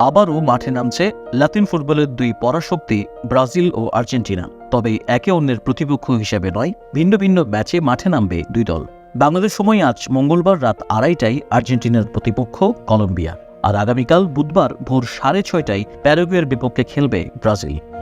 আবারও মাঠে নামছে লাতিন ফুটবলের দুই পরাশক্তি, ব্রাজিল ও আর্জেন্টিনা। তবে একে অন্যের প্রতিপক্ষ হিসেবে নয়, ভিন্ন ভিন্ন ম্যাচে মাঠে নামবে দুই দল। বাংলাদেশ সময় আজ মঙ্গলবার রাত আড়াইটায় আর্জেন্টিনার প্রতিপক্ষ কলম্বিয়া। আর আগামীকাল বুধবার ভোর সাড়ে ছয়টায় প্যারাগুয়ের বিপক্ষে খেলবে ব্রাজিল।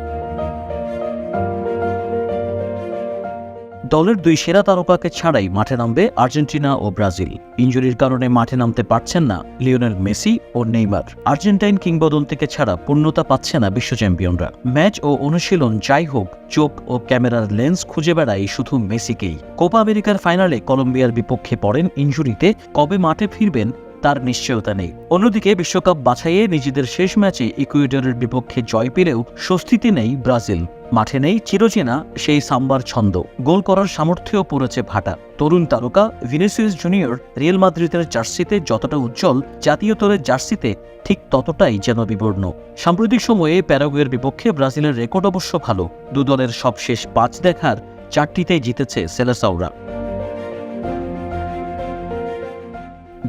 দলের দুই সেরা তারকাকে ছাড়াই মাঠে নামবে আর্জেন্টিনা ও ব্রাজিল। ইঞ্জুরির কারণে মাঠে নামতে পারছেন না লিওনেল মেসি ও নেইমার। আর্জেন্টাইন কিংবদন্তিকে ছাড়া পূর্ণতা পাচ্ছে না বিশ্ব চ্যাম্পিয়নরা। ম্যাচ ও অনুশীলন যাই হোক, চোখ ও ক্যামেরার লেন্স খুঁজে বেড়ায় শুধু মেসিকেই। কোপা আমেরিকার ফাইনালে কলম্বিয়ার বিপক্ষে পড়েন ইঞ্জুরিতে কবে মাঠে ফিরবেন তার নিশ্চয়তা নেই। অন্যদিকে বিশ্বকাপ বাছাইয়ে নিজেদের শেষ ম্যাচে ইকুয়েডরের বিপক্ষে জয় পেলেও স্বস্তিতে নেই ব্রাজিল। মাঠে নেই চিরচেনা সেই সাম্বার ছন্দ। গোল করার সামর্থ্যও পড়েছে ভাটা। তরুণ তারকা ভিনিসিয়াস জুনিয়র রিয়েল মাদ্রিদের জার্সিতে যতটা উজ্জ্বল, জাতীয় দলের জার্সিতে ঠিক ততটাই যেন বিবর্ণ। সাম্প্রতিক সময়ে প্যারাগুয়ের বিপক্ষে ব্রাজিলের রেকর্ড অবশ্য ভালো। দুদলের সবশেষ পাঁচ দেখার চারটিতেই জিতেছে সেলেসাউরা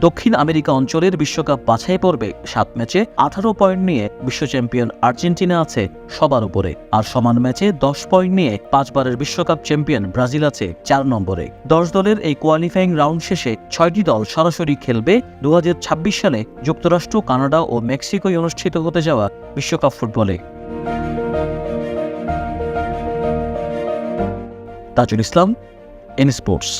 দক্ষিণ আমেরিকা অঞ্চলের বিশ্বকাপ বাছাই পর্বে সাত ম্যাচে আঠারো পয়েন্ট নিয়ে বিশ্ব চ্যাম্পিয়ন আর্জেন্টিনা আছে সবার উপরে। আর সমান ম্যাচে দশ পয়েন্ট নিয়ে পাঁচবারের বিশ্বকাপ চ্যাম্পিয়ন ব্রাজিল আছে চার নম্বরে। দশ দলের এই কোয়ালিফাইং রাউন্ড শেষে ছয়টি দল সরাসরি খেলবে দু হাজার ছাব্বিশ সালে যুক্তরাষ্ট্র, কানাডা ও মেক্সিকোয় অনুষ্ঠিত হতে যাওয়া বিশ্বকাপ ফুটবলে। Tajul Islam, N sports.